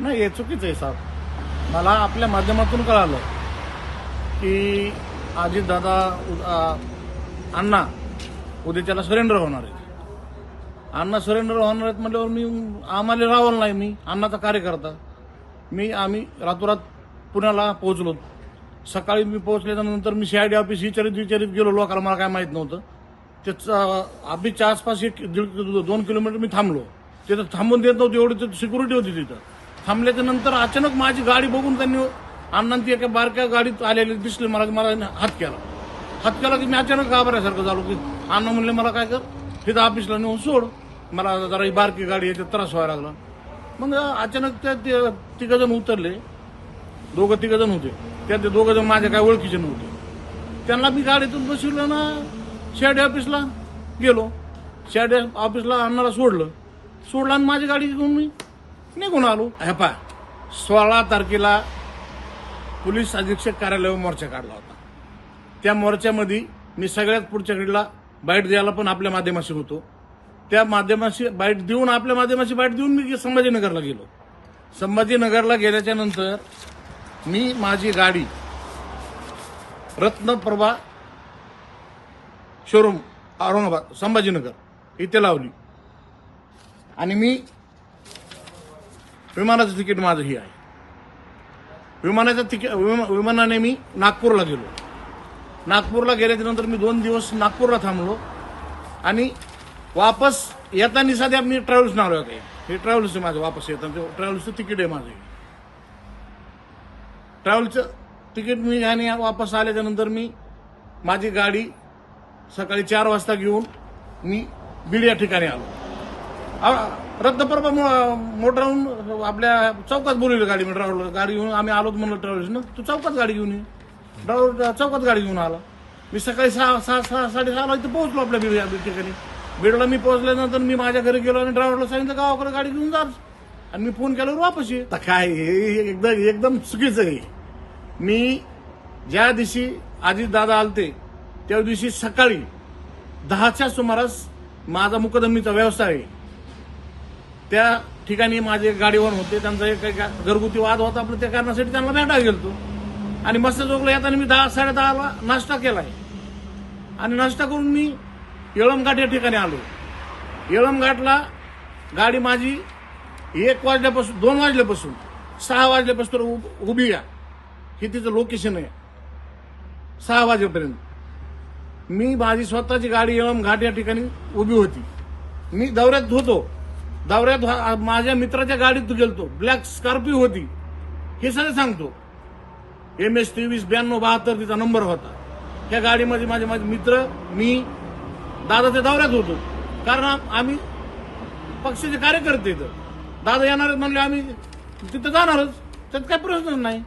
नाही हे चुकीचं आहे साहेब. मला आपल्या माध्यमातून कळालं की अजितदादा अण्णा उद्या त्याला सरेंडर होणार आहे अण्णा सरेंडर होणार आहेत म्हटल्यावर मी आम्हाला रावलं नाही मी अण्णाचा कार्यकर्ता. मी आम्ही रातोरात पुण्याला पोहोचलो. सकाळी मी पोहोचल्यानंतर मी सी आय डी ऑफिस विचारित विचारित गेलो. लोकांना मला काय माहीत नव्हतं. त्याचं ऑफिसच्या आसपास एक दीड दोन किलोमीटर मी थांबलो. तिथं थांबून देत नव्हतं एवढी सिक्युरिटी होती तिथं. थांबल्याच्या नंतर अचानक माझी गाडी बघून त्यांनी अण्णांती एका बारक्या गाडीत आलेली दिसले. मला की मला हात केला. हात केला की मी अचानक घाबरायसारखं झालो की अण्णा म्हणले मला काय कर? तिथं ऑफिसला नेऊन सोड. मला जरा ही बारकी गाडी याच्यात त्रास व्हायला लागला. मग अचानक त्या तिघ जण उतरले. दोघं तिघ जण होते. त्यात ते दोघं जण माझ्या काय ओळखीचे नव्हते. त्यांना मी गाडीतून बसवलं ना शेड ऑफिसला गेलो. शेड ऑफिसला अण्णाला सोडलं. सोडलं आणि माझी गाडी घेऊन मी निघून आलो. हे पा सोळा तारखेला पोलीस अधीक्षक कार्यालयावर मोर्चा काढला होता. त्या मोर्चामध्ये मी सगळ्यात पुढच्या घडीला बाईट द्यायला पण आपल्या माध्यमाशी होतो. त्या माध्यमाशी बाईट देऊन आपल्या माध्यमाशी बाईट देऊन मी संभाजीनगरला गेलो. संभाजीनगरला गेल्याच्यानंतर मी माझी गाडी रत्नप्रभा शोरूम औरंगाबाद संभाजीनगर इथे लावली. आणि मी विमानाचं तिकीट माझं ही आहे. विमानाचं तिकीट विमा- विमानाने मी नागपूरला गेलो. नागपूरला गेल्याच्यानंतर मी दोन दिवस नागपूरला थांबलो. आणि वापस येताना सध्या मी ट्रॅव्हल्स नाव काही हे ट्रॅव्हल्स माझं वापस येताना ट्रॅव्हल्सचं तिकीट आहे माझं ट्रॅव्हलचं तिकीट मी आणि वापस आल्याच्यानंतर मी माझी गाडी सकाळी चार वाजता घेऊन मी बीड या ठिकाणी आलो. रक्तप्रपाण मोटर राहून आपल्या चौकात बोलवली गाडी मी ड्रायव्हरला गाडी घेऊन आम्ही आलो म्हणलं ट्रॅव्हल्सनं तू चौकात गाडी घेऊन ये. ड्रायव्हर चौकात गाडी घेऊन आला. मी सकाळी सहा सहा सहा साडेसहाला इथं पोहोचलो आपल्या बीड या ठिकाणी. बीडला मी पोहोचल्यानंतर मी माझ्या घरी गेलो आणि ड्रायव्हरला सांगितलं गावाकडे गाडी घेऊन जा. आणि मी फोन केल्यावर वापस ये. तर काय हे एकदम एकदम चुकीचं आहे. मी ज्या दिवशी अजित दादा आलते त्या दिवशी सकाळी दहाच्या सुमारास माझा मुकदमीचा व्यवसाय आहे त्या ठिकाणी माझे गाडीवर होते त्यांचा एक घरगुती वाद होता पण त्या कारणासाठी त्यांना भेटायला गेलतो. आणि मस्त चौकला येताना मी दहा साडे दहाला नाश्ता आहे आणि नाश्ता करून मी येळमघाट या ठिकाणी आलो. येळमघाटला गाडी माझी एक वाजल्यापासून दोन वाजल्यापासून सहा वाजल्यापासून उभ- उभी या हे तिचं लोकेशन आहे. सहा वाजेपर्यंत. मी माझी स्वतःची गाडी येळमघाट या ठिकाणी उभी होती. मी दौऱ्यात होतो. दौऱ्यात माझ्या मित्राच्या गाडीत गेलतो. ब्लॅक स्कॉर्पिओ होती. हे सगळं सांगतो. एम एस तेवीस ब्याण्णव बहात्तर तिचा नंबर होता. त्या गाडीमध्ये माझे माझे मित्र मी दादाच्या दौऱ्यात होतो. कारण आम्ही पक्षाचे कार्यकर्ते इथं. दादा येणार म्हणले आम्ही तिथं जाणारच. त्यात काही प्रश्नच नाही.